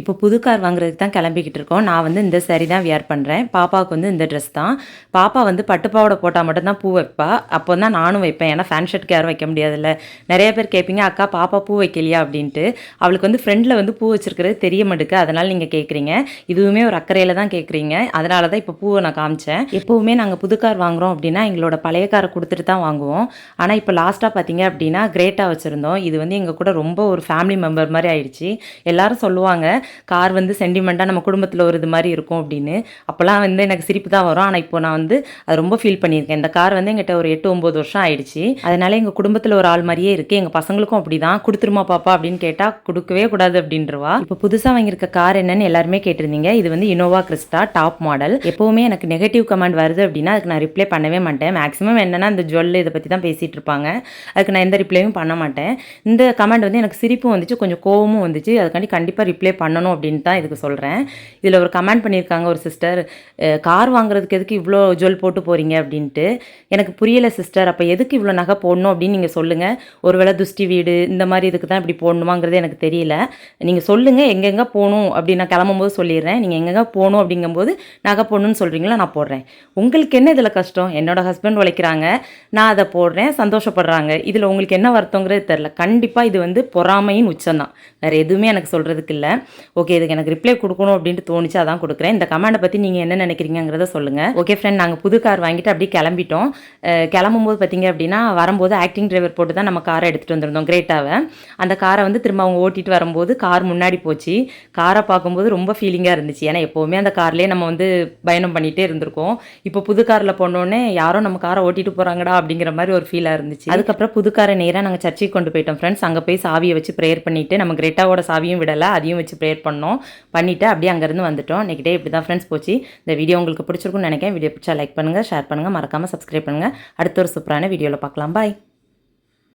இப்போ புது கார் வாங்குறதுக்கு தான் கிளம்பிக்கிட்டு இருக்கோம். நான் வந்து இந்த சரி தான் வியர் பண்ணுறேன் பாப்பாவுக்கு வந்து இந்த ட்ரெஸ் தான். பாப்பா வந்து பட்டுப்பாவோட போட்டால் மட்டும்தான் பூ வைப்பா. அப்போ தான் நானும் வைப்பேன். ஏன்னா ஃபேன் ஷர்ட்க்கு யாரும் வைக்க முடியாதுல்ல. நிறைய பேர் கேட்பீங்க அக்கா பாப்பா பூ வைக்கலையா? அப்படின்ட்டு. அவளுக்கு வந்து ஃப்ரெண்டில் வந்து பூ வச்சிருக்கிறது தெரிய மாட்டுக்கு அதனால் நீங்கள் கேட்குறீங்க இதுவுமே ஒரு அக்கறையில் தான் கேட்குறீங்க அதனால தான் இப்போ பூவை நான் காமிச்சேன். எப்போவுமே நாங்கள் புது கார் வாங்குகிறோம் அப்படின்னா எங்களோட பழைய காரை கொடுத்துட்டு தான் வாங்குவோம். ஆனால் இப்போ லாஸ்ட்டாக பார்த்தீங்க அப்படின்னா கிரேட்டாக வச்சுருந்தோம். இது வந்து எங்கள் கூட ரொம்ப ஒரு ஃபேமிலி மெம்பர் மாதிரி ஆயிடுச்சு. எல்லாரும் சொல்லுவாங்க கார் வந்து சென்டிமெண்ட்டாக நம்ம குடும்பத்தில் ஒரு இது மாதிரி இருக்கும் அப்படின்னு. அப்போல்லாம் வந்து எனக்கு சிரிப்பு தான் வரும். ஆனால் இப்போ நான் வந்து அது ரொம்ப ஃபீல் பண்ணியிருக்கேன். இந்த கார் வந்து எங்கிட்ட ஒரு எட்டு ஒம்பது வருஷம் ஆயிடுச்சு. அதனால எங்கள் குடும்பத்தில் ஒரு ஆள் மாதிரியே இருக்குது எங்கள் பசங்களுக்கும் அப்படி தான் கொடுத்துருமா பாப்பா அப்படின்னு கேட்டால் கொடுக்கவே கூடாது அப்படின்றவா. இப்போ புதுசாக வாங்கியிருக்க கார் என்னன்னு எல்லாருமே கேட்டிருந்தீங்க. இது வந்து இனோவா கிறிஸ்டா டாப் மாடல் எப்போவுமே எனக்கு நெகட்டிவ் கமெண்ட் வருது அப்படின்னா அதுக்கு நான் ரிப்ளை பண்ணவே மாட்டேன். மேக்ஸிமம் என்னன்னா இந்த ஜுவல் இதை பற்றி தான் பேசிகிட்டு இருப்பாங்க. அதுக்கு நான் எந்த ரிப்ளையும் பண்ண மாட்டேன். இந்த கமெண்ட் வந்து எனக்கு சிரிப்பும் வந்துச்சு கொஞ்சம் கோவமும் வந்துச்சு. அதுக்காண்டி கண்டிப்பாக ரிப்ளை பண்ணணும் அப்படின்னு தான் இதுக்கு சொல்கிறேன் இதில் ஒரு கமெண்ட் பண்ணியிருக்காங்க ஒரு சிஸ்டர் கார் வாங்குறதுக்கு எதுக்கு இவ்வளோ ஜுவல் போட்டு போகிறீங்க அப்படின்ட்டு. எனக்கு புரியலை சிஸ்டர் அப்போ எதுக்கு இவ்வளோ நகை போடணும் அப்படின்னு நீங்கள் சொல்லுங்கள் ஒருவேளை துஷ்டி வீடு இந்த மாதிரி இதுக்கு தான் இப்படி போடணுமாங்கிறது எனக்கு தெரியல. நீங்கள் சொல்லுங்கள் எங்கெங்கே போகணும் அப்படின்னு நான் கிளம்பும்போது சொல்லிடுறேன். நீங்கள் எங்கெங்கே போகணும் அப்படிங்கும்போது நகை போடணும்னு சொல்கிறீங்களா நான் போடுறேன். உங்களுக்கு என்ன இதில் கஷ்டம்? என்னோட ஹஸ்பண்ட் உழைக்கிறாங்க நான் அதை போடுறேன் சந்தோஷப்படுறாங்க. இதில் உங்களுக்கு என்ன வருத்தங்கிறது தெரில கண்டிப்பாக இது வந்து பொறாமையின் உச்சம்தான் வேறு எதுவுமே எனக்கு சொல்கிறதுக்கு இல்லை. ஓகே இதுக்கு எனக்கு ரிப்ளை கொடுக்கணும் அப்படின்ட்டு தோணுச்சு அதான் கொடுக்குறேன். இந்த கமெண்டை பற்றி நீங்கள் என்ன நினைக்கிறீங்கிறத சொல்லுங்கள் ஓகே ஃப்ரெண்ட் நாங்கள் புது கார் வாங்கிட்டு அப்படியே கிளம்பிட்டோம். கிளம்பும்போது பார்த்தீங்க அப்படின்னா வரும்போது ஆக்டிங் டிரைவர் போட்டு தான் நம்ம காரை எடுத்துகிட்டு வந்திருந்தோம் கிரேட்டாவை அந்த காரை வந்து திரும்ப அவங்க ஓட்டிகிட்டு வரும்போது கார் முன்னாடி போச்சு. காரை பார்க்கும்போது ரொம்ப ஃபீலிங்காக இருந்துச்சு. ஏன்னா எப்போவுமே அந்த கார்லேயே நம்ம வந்து பயணம் பண்ணிகிட்டே இருந்திருக்கோம். இப்போ புது காரில் போனோடனே யாரோ நம்ம காரை ஓட்டிட்டு போகிறாங்கடா அப்படிங்கிற மாதிரி ஒரு ஃபீலாக இருந்துச்சு. அதுக்கப்புறம் புது காரை நேராக நாங்கள் சர்ச்சைக்கு கொண்டு போயிட்டோம் ஃப்ரெண்ட்ஸ் அங்கே போய் சாவியை வச்சு ப்ரேயர் பண்ணிட்டு நம்ம கிரேட்டாவோட சாவியும் விடலை அதையும் வச்சு ப்ரேயர் பண்ணோம். பண்ணிவிட்டு அப்படியே அங்கேருந்து வந்துட்டோம். நெக்ஸ்ட் டே இப்படி தான் ஃப்ரெண்ட்ஸ் போச்சு. இந்த வீடியோ உங்களுக்கு பிடிச்சிருக்கும்னு நினைக்கிறேன். வீடியோ பிடிச்சா லைக் பண்ணுங்கள் ஷேர் பண்ணுங்கள் மறக்காமல் சப்ஸ்கிரைப் பண்ணுங்கள் அடுத்த ஒரு சூப்பரான வீடியோவில் பார்க்கலாம். பாய்